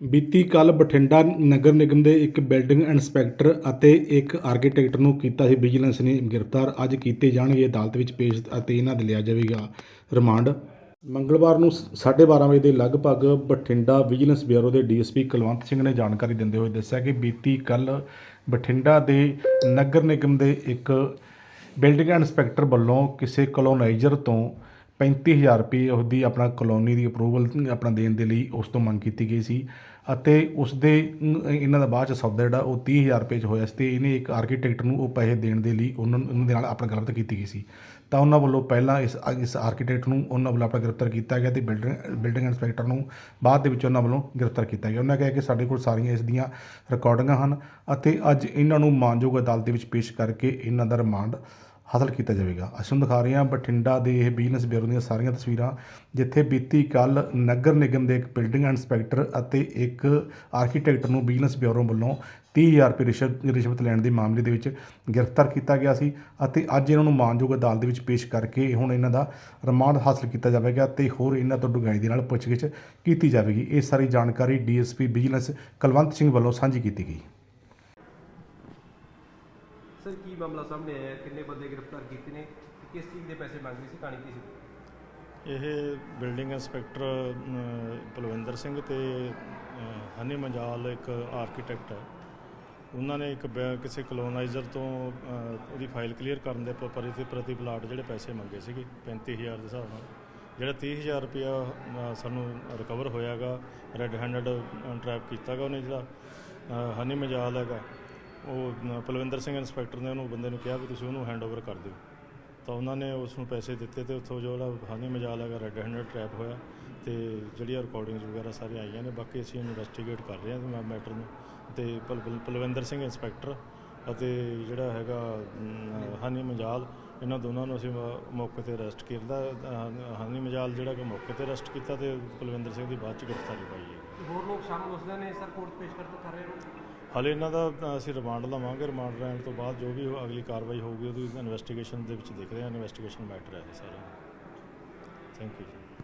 ਬੀਤੀ ਕੱਲ ਬਠਿੰਡਾ ਨਗਰ ਨਿਗਮ ਦੇ ਇੱਕ ਬਿਲਡਿੰਗ ਇੰਸਪੈਕਟਰ ਅਤੇ ਇੱਕ ਆਰਕੀਟੈਕਟ ਨੂੰ ਕੀਤਾ ਸੀ ਵਿਜੀਲੈਂਸ ਨੇ ਗ੍ਰਿਫਤਾਰ। ਅੱਜ ਕੀਤੇ ਜਾਣਗੇ ਅਦਾਲਤ ਵਿੱਚ ਪੇਸ਼ ਅਤੇ ਇਹਨਾਂ ਦੇ ਲਿਆ ਜਾਵੇਗਾ ਰਿਮਾਂਡ। ਮੰਗਲਵਾਰ ਨੂੰ 12:30 ਵਜੇ ਦੇ ਲਗਭਗ ਬਠਿੰਡਾ ਵਿਜੀਲੈਂਸ ਬਿਊਰੋ ਦੇ ਡੀਐਸਪੀ ਕੁਲਵੰਤ ਸਿੰਘ ਨੇ ਜਾਣਕਾਰੀ ਦਿੰਦੇ ਹੋਏ ਦੱਸਿਆ ਕਿ ਬੀਤੀ ਕੱਲ ਬਠਿੰਡਾ ਦੇ ਨਗਰ ਨਿਗਮ ਦੇ ਇੱਕ ਬਿਲਡਿੰਗ ਇੰਸਪੈਕਟਰ ਵੱਲੋਂ ਕਿਸੇ ਕਲੋਨਾਈਜ਼ਰ ਤੋਂ 35000 ਰੁਪਏ ਉਹਦੀ ਆਪਣਾ ਕਲੋਨੀ ਦੀ ਅਪਰੂਵਲ ਆਪਣਾ ਦੇਣ ਦੇ ਲਈ ਉਸ ਤੋਂ ਮੰਗ ਕੀਤੀ ਗਈ ਸੀ। ਅਤੇ ਉਸ ਦੇ ਇਹਨਾਂ ਦਾ ਬਾਅਦ ਚ ਸੌਦਾ ਜਿਹੜਾ ਉਹ 30000 ਰੁਪਏ ਚ ਹੋਇਆ ਸੀ ਤੇ ਇਹਨੇ ਇੱਕ ਆਰਕੀਟੈਕਟ ਨੂੰ ਉਹ ਪੈਸੇ ਦੇਣ ਦੇ ਲਈ ਉਹਨਾਂ ਨੂੰ ਦੇ ਨਾਲ ਆਪਣਾ ਗੱਲਬਾਤ ਕੀਤੀ ਗਈ ਸੀ। ਤਾਂ ਉਹਨਾਂ ਵੱਲੋਂ ਪਹਿਲਾਂ ਇਸ ਇਸ ਆਰਕੀਟੈਕਟ ਨੂੰ ਉਹਨਾਂ ਵੱਲੋਂ ਆਪਣਾ ਗ੍ਰਿਫਤਾਰ ਕੀਤਾ ਗਿਆ ਤੇ ਬਿਲਡਿੰਗ ਬਿਲਡਿੰਗ ਇੰਸਪੈਕਟਰ ਨੂੰ ਬਾਅਦ ਦੇ ਵਿੱਚ ਉਹਨਾਂ ਵੱਲੋਂ ਗ੍ਰਿਫਤਾਰ ਕੀਤਾ ਗਿਆ। ਉਹਨਾਂ ਕਿਹਾ ਕਿ ਸਾਡੇ ਕੋਲ ਸਾਰੀਆਂ ਇਸ ਦੀਆਂ ਰਿਕਾਰਡਿੰਗਾਂ ਹਨ ਅਤੇ ਅੱਜ ਇਹਨਾਂ ਨੂੰ ਮਾਨਯੋਗ ਅਦਾਲਤ ਦੇ ਵਿੱਚ ਪੇਸ਼ ਕਰਕੇ ਇਹਨਾਂ ਦਾ ਰਿਮਾਂਡ ਹਾਸਲ ਕੀਤਾ ਜਾਵੇਗਾ। ਅਸੀਂ ਤੁਹਾਨੂੰ ਦਿਖਾ ਰਹੇ ਹਾਂ ਬਠਿੰਡਾ ਦੇ ਇਹ ਬਿਜ਼ਨਸ ਬਿਊਰੋ ਦੀਆਂ ਸਾਰੀਆਂ ਤਸਵੀਰਾਂ, ਜਿੱਥੇ ਬੀਤੀ ਕੱਲ ਨਗਰ ਨਿਗਮ ਦੇ ਇੱਕ ਬਿਲਡਿੰਗ ਇੰਸਪੈਕਟਰ ਅਤੇ ਇੱਕ ਆਰਕੀਟੈਕਟ ਨੂੰ ਬਿਜ਼ਨਸ ਬਿਊਰੋ ਵੱਲੋਂ 30000 ਰੁਪਏ ਰਿਸ਼ਵਤ ਰਿਸ਼ਵਤ ਲੈਣ ਦੇ ਮਾਮਲੇ ਦੇ ਵਿੱਚ ਗ੍ਰਿਫਤਾਰ ਕੀਤਾ ਗਿਆ ਸੀ ਅਤੇ ਅੱਜ ਇਹਨਾਂ ਨੂੰ ਮਾਨਯੋਗ ਅਦਾਲਤ ਦੇ ਵਿੱਚ ਪੇਸ਼ ਕਰਕੇ ਹੁਣ ਇਹਨਾਂ ਦਾ ਰਿਮਾਂਡ ਹਾਸਲ ਕੀਤਾ ਜਾਵੇਗਾ ਤੇ ਹੋਰ ਇਹਨਾਂ ਤੋਂ ਡੂੰਘਾਈ ਦੇ ਨਾਲ ਪੁੱਛਗਿੱਛ ਕੀਤੀ ਜਾਵੇਗੀ। ਇਹ ਸਾਰੀ ਜਾਣਕਾਰੀ ਡੀਐਸਪੀ ਬਿਜਨਸ ਕੁਲਵੰਤ ਸਿੰਘ ਵੱਲੋਂ ਸਾਂਝੀ ਕੀਤੀ ਗਈ। ਸਰ ਕੀ ਮਾਮਲਾ ਸਾਹਮਣੇ ਆਇਆ? ਕਿੰਨੇ ਬੰਦੇ ਗ੍ਰਿਫਤਾਰ ਕੀਤੇ ਨੇ? ਤੇ ਕਿਸ ਚੀਜ਼ ਦੇ ਪੈਸੇ ਮੰਗ ਰਹੇ ਸੀ? ਕਹਾਣੀ ਕੀ ਸੀ? ਇਹ ਬਿਲਡਿੰਗ ਇੰਸਪੈਕਟਰ ਅਮ, ਪਲਵਿੰਦਰ ਸਿੰਘ ਤੇ ਅ, ਹਨੀ ਮੰਜਾਲ ਇੱਕ ਆਰਕੀਟੈਕਟ ਹੈ। ਉਹਨਾਂ ਨੇ ਇੱਕ ਬੈ- ਕਿਸੇ ਕਲੋਨਾਈਜ਼ਰ ਤੋਂ ਅ, ਉਹਦੀ ਫਾਈਲ ਕਲੀਅਰ ਕਰਨ ਦੇ ਪ- ਪ੍ਰਤੀ ਪ੍ਰਤੀ ਪਲਾਟ ਜਿਹੜੇ ਪੈਸੇ ਮੰਗੇ ਸੀਗੇ 35000 ਦੇ ਹਿਸਾਬ ਨਾਲ। ਜਿਹੜਾ 30000 ਰੁਪਇਆ ਅ, ਸਾਨੂੰ ਰਿਕਵਰ ਹੋਇਆਗਾ ਰੈੱਡ ਹੈਂਡਡ ਟਰੈਪ ਕੀਤਾਗਾ ਉਹਨੇ ਜਿਹੜਾ ਅ, ਹਨੀ ਮੰਜਾਲ ਹੈਗਾ। ਉਹ ਪਲਵਿੰਦਰ ਸਿੰਘ ਇੰਸਪੈਕਟਰ ਨੇ ਉਹਨੂੰ ਬੰਦੇ ਨੂੰ ਕਿਹਾ ਵੀ ਤੁਸੀਂ ਉਹਨੂੰ ਹੈਂਡਓਵਰ ਕਰ ਦਿਓ। ਤਾਂ ਉਹਨਾਂ ਨੇ ਉਸ ਨੂੰ ਪੈਸੇ ਦਿੱਤੇ ਤੇ ਉੱਥੋਂ ਜੋ ਜਿਹੜਾ ਹਾਨੀ ਮਜਾਲ ਹੈਗਾ ਰੈੱਡ ਹੈਂਡਡ ਟਰੈਪ ਹੋਇਆ ਤੇ ਜਿਹੜੀਆਂ ਰਿਕਾਰਡਿੰਗਸ ਵਗੈਰਾ ਸਾਰੀਆਂ ਆਈਆਂ ਨੇ ਬਾਕੀ ਅਸੀਂ ਇਨਵੈਸਟੀਗੇਟ ਕਰ ਰਹੇ ਹਾਂ ਮੈਟਰ ਨੂੰ। ਤੇ ਪਲ- ਪਲਵਿੰਦਰ ਸਿੰਘ ਇੰਸਪੈਕਟਰ ਅਤੇ ਜਿਹੜਾ ਹੈਗਾ ਅਮ, ਹਾਨੀ ਮਜਾਲ ਇਹਨਾਂ ਦੋਨਾਂ ਨੂੰ ਅਸੀਂ ਮੌਕੇ ਤੇ ਅਰੈਸਟ ਕੀਤਾ ਅ, ਹਾਨੀ ਮਜਾਲ ਜਿਹੜਾ ਕਿ ਮੌਕੇ ਤੇ ਅਰੈਸਟ ਕੀਤਾ ਤੇ ਪਲਵਿੰਦਰ ਸਿੰਘ ਦੀ ਬਾਅਦ ਚ ਗ੍ਰਿਫਤਾਰੀ ਪਾਈ ਹੈ। ਹੋਰ ਲੋਕ ਸ਼ਾਮਲ ਉਸਦੇ ਨੇ ਸਰ ਕੋਰਟ ਪੇਸ਼ ਕਰ ਰਹੇ ਨੇ? ਹਾਲੇ ਇਹਨਾਂ ਦਾ ਅਸੀਂ ਰਿਮਾਂਡ ਲਵਾਂਗੇ। ਰਿਮਾਂਡ ਲੈਣ ਤੋਂ ਬਾਅਦ ਜੋ ਵੀ ਅਗਲੀ ਕਾਰਵਾਈ ਹੋਊਗੀ, ਉਹਦੀ ਇਨਵੈਸਟੀਗੇਸ਼ਨ ਦੇ ਵਿੱਚ ਦੇਖ ਰਹੇ ਹਾਂ। ਇਨਵੈਸਟੀਗੇਸ਼ਨ ਮੈਟਰ ਹੈ ਇਹ ਸਾਰਾ। Thank you